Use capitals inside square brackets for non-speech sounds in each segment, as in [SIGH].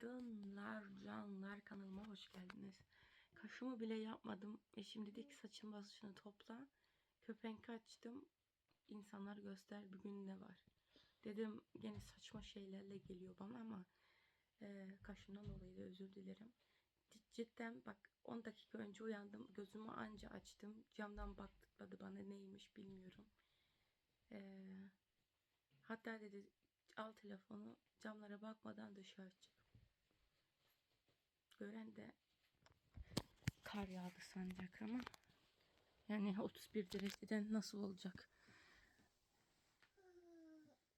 Günaydınlar canlar kanalıma hoş geldiniz. Kaşımı bile yapmadım. Eşim dedi ki saçın başını topla. Köpenk açtım. İnsanlar göster bugün ne var. Dedim gene saçma şeylerle geliyor bana ama e, kaşımdan dolayı da özür dilerim. Cidden bak 10 dakika önce uyandım. Gözümü anca açtım. Camdan baktıkladı bana neymiş bilmiyorum. E, hatta dedi al telefonu camlara bakmadan dışarı çık. Gören de kar yağdı sanacak ama yani 31 dereceden nasıl olacak?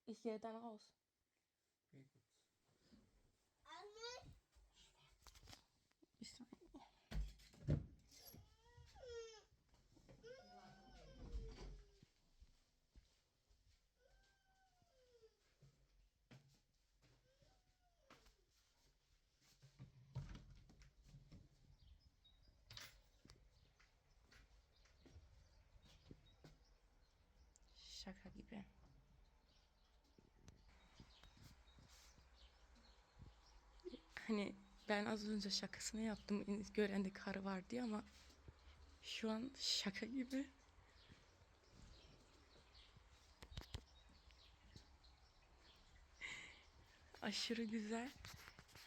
Ich gehe dann. Anne. Bir saniye. Şaka gibi. Hani ben az önce şakasını yaptım görende karı var diye ama şu an şaka gibi. [LAUGHS] Aşırı güzel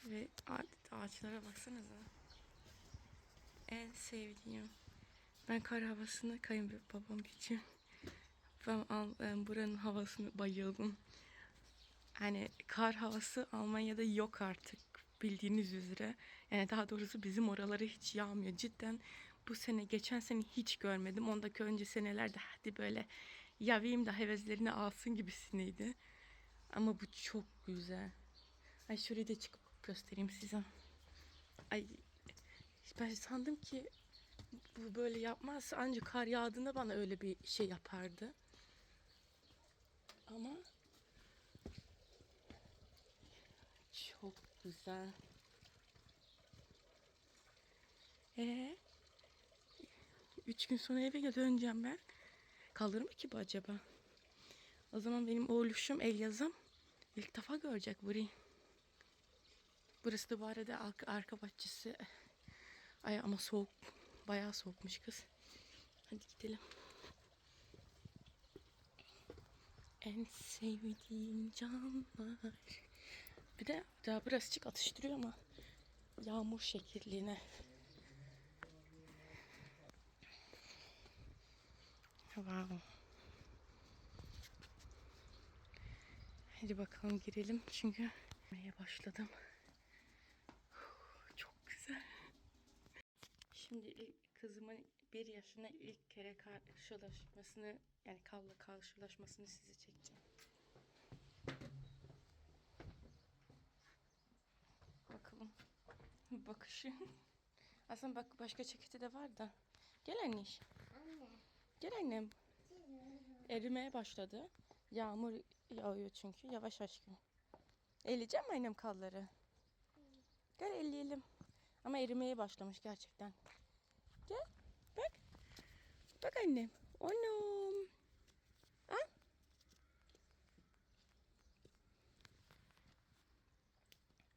ve ağaçlara baksanıza. En sevdiğim. Ben kar havasını kayınbabam için. Ben buranın havasını bayıldım. Hani kar havası Almanya'da yok artık bildiğiniz üzere. Yani daha doğrusu bizim oralara hiç yağmıyor. Cidden bu sene geçen sene hiç görmedim. Ondaki önce senelerde hadi böyle yavayım da heveslerini alsın gibisineydi. Ama bu çok güzel. Ay şuraya da çıkıp göstereyim size. Ay ben sandım ki bu böyle yapmaz. Ancak kar yağdığında bana öyle bir şey yapardı. Ama çok güzel. Ee, üç gün sonra eve döneceğim ben. Kalır mı ki bu acaba? O zaman benim oğluşum Elyaz'ım ilk defa görecek burayı. Burası da bu arada arka, arka bahçesi. Ay ama soğuk. Bayağı soğukmuş kız. Hadi gidelim. En sevdiğim canlar. Bir de daha birazcık atıştırıyor ama yağmur şekilliğine. Wow. Hadi bakalım girelim çünkü başladım. Çok güzel. Şimdi kızımın bir yaşına ilk kere karşılaşmasını yani kavla karşılaşmasını size çekeceğim. Bakalım. [LAUGHS] Bakışı. Aslında bak başka ceketi de var da. Gel anneş. Anne. Gel annem. Erimeye başladı. Yağmur yağıyor çünkü. Yavaş aşkım. Eleyeceğim mi annem kalları? Gel elleyelim. Ama erimeye başlamış gerçekten. Gel. Bak. Annem. Anam. Al.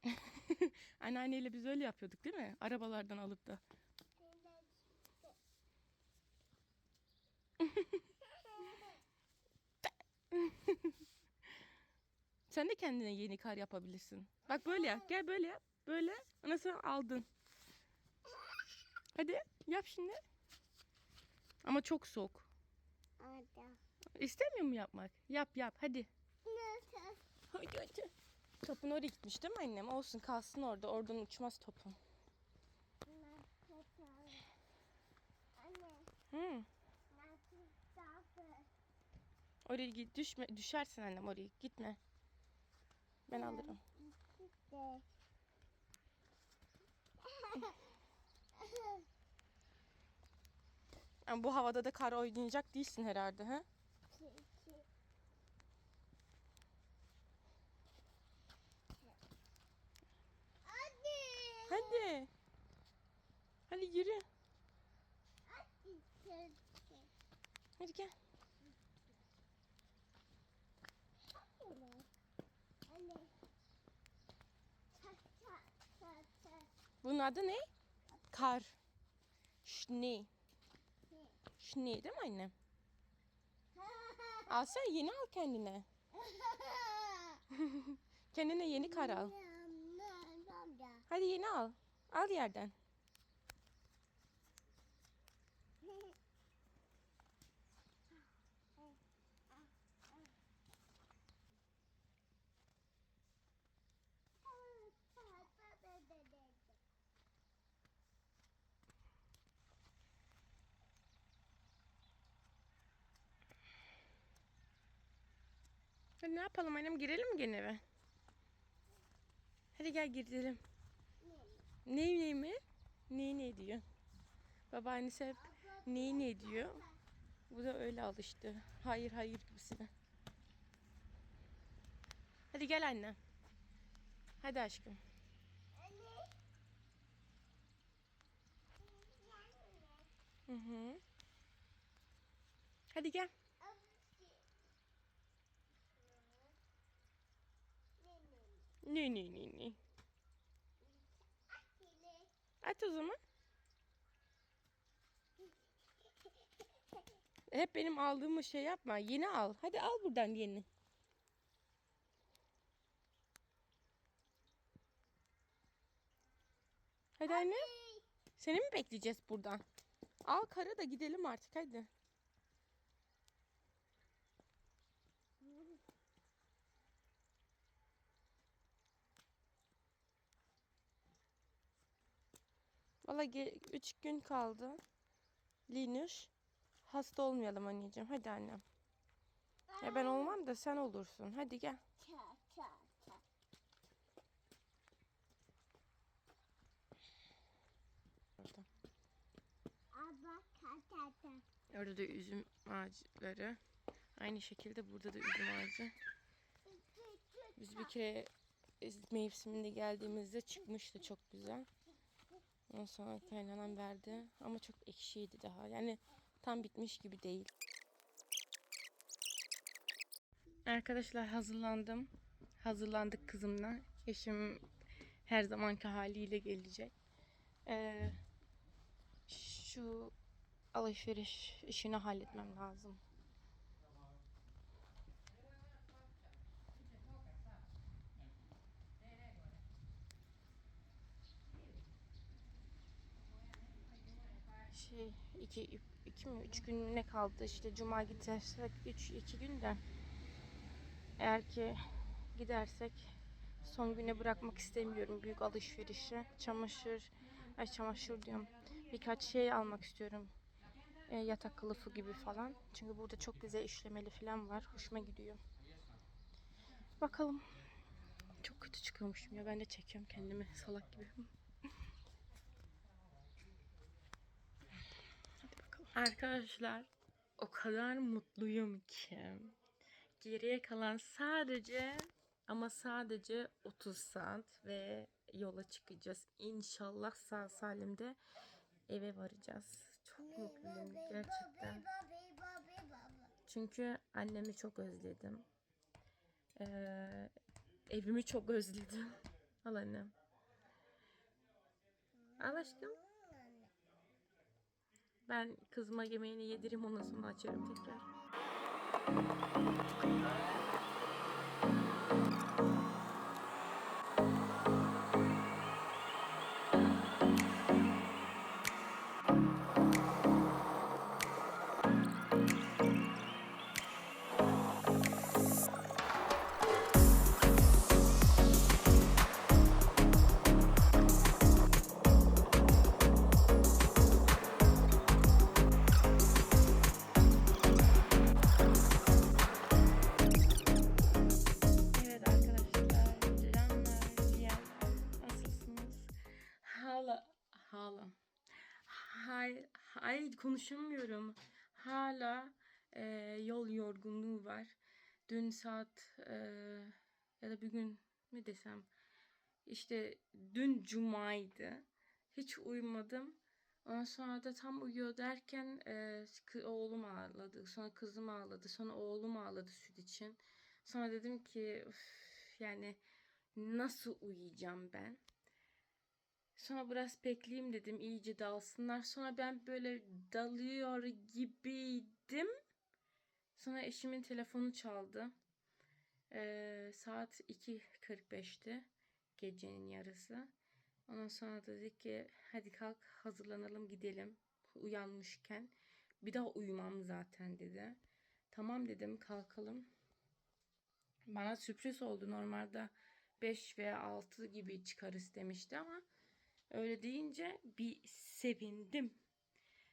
[LAUGHS] Anneanneyle biz öyle yapıyorduk değil mi? Arabalardan alıp da. [LAUGHS] Sen de kendine yeni kar yapabilirsin. Bak böyle yap. Gel böyle yap. Böyle. Nasıl aldın? Hadi yap şimdi. Ama çok soğuk. Ada. İstemiyor mu yapmak? Yap yap hadi. Hadi hadi. Topun oraya gitmiş değil mi annem? Olsun kalsın orada. Oradan uçmaz topun. Anne. Nasıl? Oraya git düşme düşersin annem oraya gitme. Ben alırım. [LAUGHS] Ama bu havada da kar oynayacak değilsin herhalde ha? Hadi. Hadi. Hadi yürü. Hadi. Gel. Bunun adı ne? Kar. Schnee. Schnee değil mi anne? Al sen yeni al kendine. [LAUGHS] Kendine yeni kar al. Hadi yeni al. Al yerden. Hadi ne yapalım annem girelim mi gene eve? Hadi gel girelim. Ne ne mi? Ne ne diyor? Babaannesi hep ne ne diyor. Bu da öyle alıştı. Hayır hayır gibisine. Hadi gel anne. Hadi aşkım. Hı hı. Hadi gel. Ne ne ne ne. At o zaman. Hep benim aldığımı şey yapma. Yeni al. Hadi al buradan yeni. Hadi anne. Seni mi bekleyeceğiz buradan? Al kara da gidelim artık hadi. Valla 3 gün kaldı. Linus. Hasta olmayalım anneciğim. Hadi annem. Ya ben olmam da sen olursun. Hadi gel. Orada. Orada da üzüm ağaçları. Aynı şekilde burada da üzüm ağacı. Biz bir kere mevsiminde geldiğimizde çıkmıştı çok güzel. Ondan sonra kaynanan verdi. Ama çok ekşiydi daha. Yani tam bitmiş gibi değil. Arkadaşlar hazırlandım. Hazırlandık kızımla. Eşim her zamanki haliyle gelecek. Ee, şu alışveriş işini halletmem lazım. Şey iki, iki mi üç gün ne kaldı? İşte cuma gidersek üç iki günde eğer ki gidersek son güne bırakmak istemiyorum büyük alışverişi. Çamaşır ay çamaşır diyorum. Birkaç şey almak istiyorum. E, yatak kılıfı gibi falan. Çünkü burada çok güzel işlemeli falan var. Hoşuma gidiyor. Bakalım. Çok kötü çıkıyormuşum ya. Ben de çekiyorum kendimi salak gibi Arkadaşlar o kadar mutluyum ki geriye kalan sadece ama sadece 30 saat ve yola çıkacağız. İnşallah sağ salim de eve varacağız. Çok mutluyum gerçekten. Çünkü annemi çok özledim. Ee, evimi çok özledim. Al annem. Al aşkım. Ben kızıma yemeğini yedireyim ondan sonra açarım tekrar. Hay konuşamıyorum. Hala e, yol yorgunluğu var. Dün saat e, ya da bugün mi desem, işte dün cumaydı. Hiç uyumadım. Ondan sonra da tam uyuyor derken e, oğlum ağladı. Sonra kızım ağladı. Sonra oğlum ağladı süt için. Sonra dedim ki "Üf, yani nasıl uyuyacağım ben? Sonra biraz bekleyeyim dedim iyice dalsınlar. Sonra ben böyle dalıyor gibiydim. Sonra eşimin telefonu çaldı. Ee, saat 2.45'ti. Gecenin yarısı. Ondan sonra dedik ki hadi kalk hazırlanalım gidelim. Uyanmışken. Bir daha uyumam zaten dedi. Tamam dedim kalkalım. Bana sürpriz oldu. Normalde 5 veya 6 gibi çıkarız demişti ama öyle deyince bir sevindim.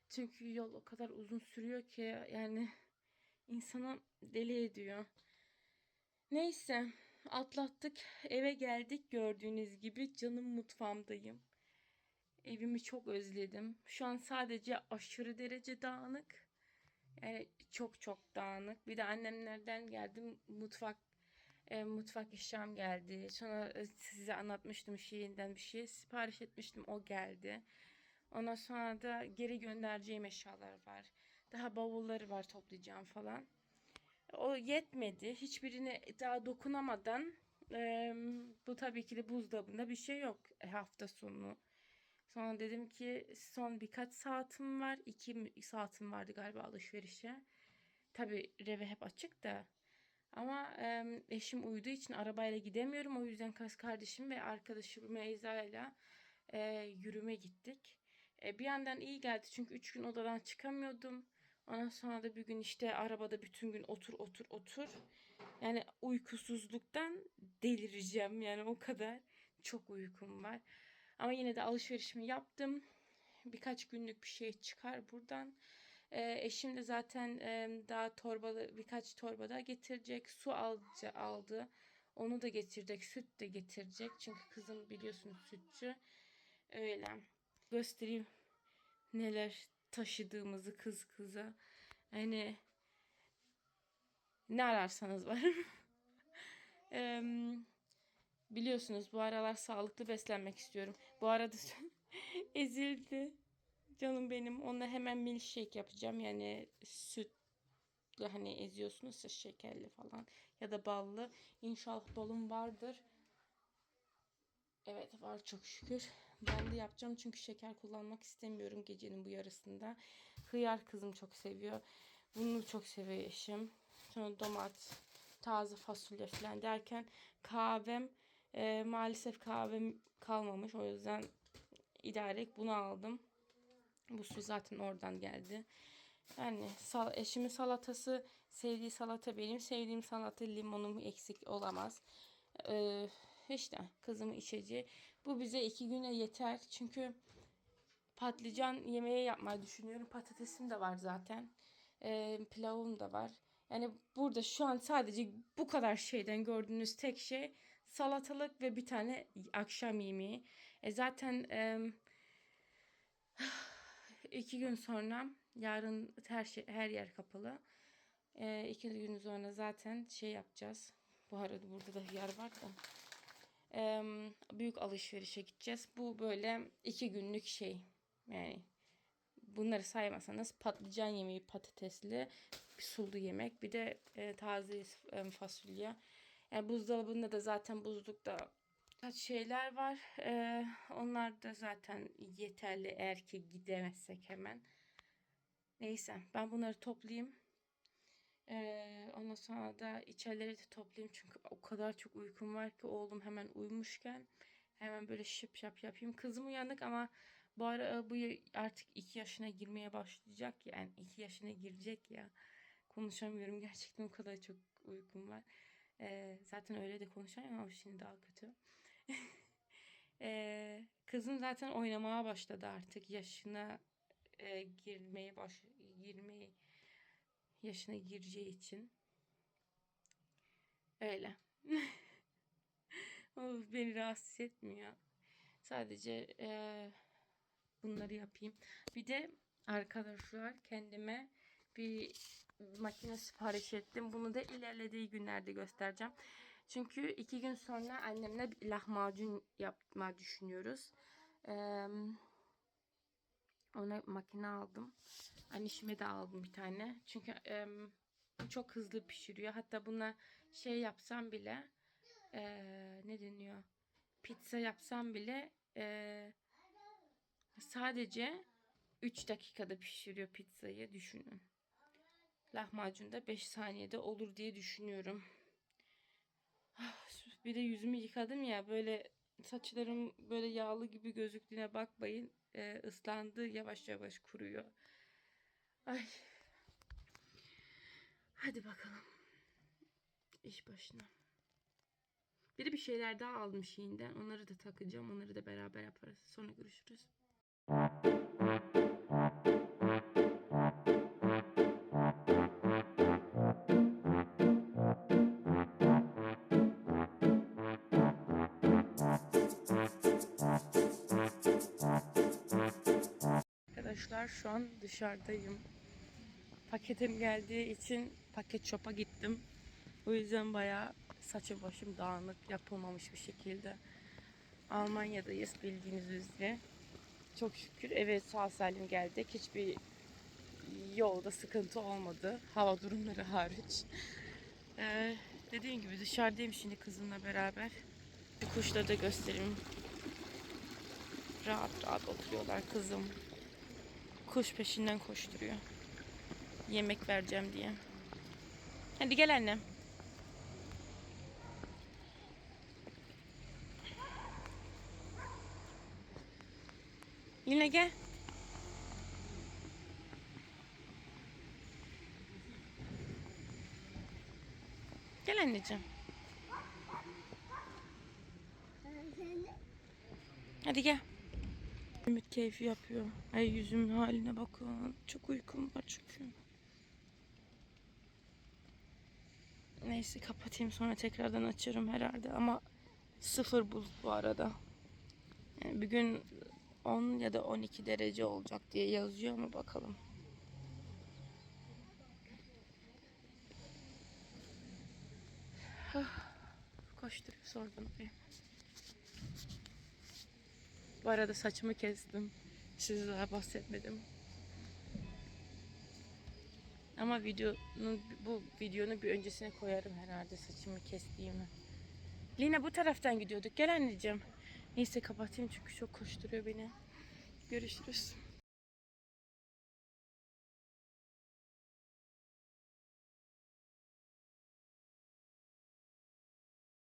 Çünkü yol o kadar uzun sürüyor ki yani insanı deli ediyor. Neyse atlattık eve geldik gördüğünüz gibi canım mutfağımdayım. Evimi çok özledim. Şu an sadece aşırı derece dağınık. Yani çok çok dağınık. Bir de annemlerden geldim mutfak e, mutfak eşyam geldi. Sonra e, size anlatmıştım Şii'nden bir şey. Sipariş etmiştim o geldi. Ondan sonra da geri göndereceğim eşyalar var. Daha bavulları var toplayacağım falan. O yetmedi. Hiçbirine daha dokunamadan e, bu tabii ki de buzdolabında bir şey yok e, hafta sonu. Sonra dedim ki son birkaç saatim var. iki saatim vardı galiba alışverişe. Tabii reve hep açık da. Ama e, eşim uyuduğu için arabayla gidemiyorum. O yüzden kız kardeşim ve arkadaşım Meyza ile yürüme gittik. E, bir yandan iyi geldi çünkü üç gün odadan çıkamıyordum. Ondan sonra da bir gün işte arabada bütün gün otur otur otur. Yani uykusuzluktan delireceğim yani o kadar çok uykum var. Ama yine de alışverişimi yaptım. Birkaç günlük bir şey çıkar buradan. Ee, eşim de zaten e, daha torbalı birkaç torba daha getirecek. Su alca, aldı. Onu da getirecek. Süt de getirecek. Çünkü kızım biliyorsunuz sütçü. Öyle. Göstereyim neler taşıdığımızı kız kıza. Hani ne ararsanız var. [LAUGHS] Em, biliyorsunuz bu aralar sağlıklı beslenmek istiyorum. Bu arada [LAUGHS] ezildi. Canım benim. Onunla hemen milkshake yapacağım. Yani sütlü hani eziyorsunuz ya şekerli falan ya da ballı. İnşallah balım vardır. Evet var çok şükür. De yapacağım çünkü şeker kullanmak istemiyorum gecenin bu yarısında. Hıyar kızım çok seviyor. Bunu çok seviyor eşim. Sonra domat, taze fasulye falan derken kahvem e, maalesef kahvem kalmamış. O yüzden idare bunu aldım. Bu su zaten oradan geldi. Yani sal, eşimin salatası sevdiği salata benim sevdiğim salata limonum eksik olamaz. Ee, işte kızımın içeceği. Bu bize iki güne yeter. Çünkü patlıcan yemeği yapmayı düşünüyorum. Patatesim de var zaten. Ee, pilavım da var. Yani burada şu an sadece bu kadar şeyden gördüğünüz tek şey salatalık ve bir tane akşam yemeği. E zaten e, iki gün sonra yarın her şey her yer kapalı. E, iki gün sonra zaten şey yapacağız. Bu arada burada da yer var da. E, büyük alışverişe gideceğiz. Bu böyle iki günlük şey. Yani bunları saymasanız patlıcan yemeği patatesli bir sulu yemek bir de e, taze e, fasulye. Yani buzdolabında da zaten buzlukta kaç şeyler var. E, onlar da zaten yeterli eğer ki gidemezsek hemen. Neyse ben bunları toplayayım. E, ondan sonra da içerileri de toplayayım çünkü o kadar çok uykum var ki oğlum hemen uyumuşken hemen böyle şıp şap yapayım. Kızım uyanık ama bu ara bu artık iki yaşına girmeye başlayacak yani iki yaşına girecek ya. Konuşamıyorum gerçekten o kadar çok uykum var. Ee, zaten öyle de konuşamıyorum ama şimdi daha kötü. [LAUGHS] ee, kızım zaten oynamaya başladı artık yaşına e, girmeye baş girmeyi yaşına gireceği için. Öyle. [LAUGHS] o beni rahatsız etmiyor. Sadece e, bunları yapayım. Bir de arkadaşlar kendime bir makine sipariş ettim. Bunu da ilerlediği günlerde göstereceğim. Çünkü iki gün sonra annemle lahmacun yapma düşünüyoruz. Ee, ona makine aldım. Annişime de aldım bir tane. Çünkü e, çok hızlı pişiriyor. Hatta buna şey yapsam bile e, ne deniyor? Pizza yapsam bile e, sadece 3 dakikada pişiriyor pizzayı düşünün. Lahmacun da 5 saniyede olur diye düşünüyorum. Ah, Bir de yüzümü yıkadım ya böyle saçlarım böyle yağlı gibi gözüktüğüne bakmayın. Ee, ıslandı yavaş yavaş kuruyor. Ay. Hadi bakalım. İş başına. Bir de bir şeyler daha almış yiğinden. Onları da takacağım. Onları da beraber yaparız. Sonra görüşürüz. Arkadaşlar şu an dışarıdayım. Paketim geldiği için paket shop'a gittim. O yüzden bayağı saçım başım dağınık yapılmamış bir şekilde. Almanya'dayız bildiğiniz üzere. Çok şükür eve sağ salim geldik. Hiçbir yolda sıkıntı olmadı. Hava durumları hariç. Ee, dediğim gibi dışarıdayım şimdi kızımla beraber. Kuşları da göstereyim. Rahat rahat oturuyorlar kızım. Kuş peşinden koşturuyor. Yemek vereceğim diye. Hadi gel annem. Yine gel. Gel anneciğim. Hadi gel. Ümit keyfi yapıyor. Ay yüzümün haline bakın. Çok uykum var çünkü. Neyse kapatayım sonra tekrardan açarım herhalde ama sıfır buz bu arada. Yani bir gün 10 ya da 12 derece olacak diye yazıyor ama bakalım. Oradan oraya. Bu arada saçımı kestim. Daha bahsetmedim. Ama videonun bu videonun bir öncesine koyarım herhalde saçımı kestiğimi. Lina bu taraftan gidiyorduk. Gel anneciğim. Neyse kapatayım çünkü çok koşturuyor beni. Görüşürüz.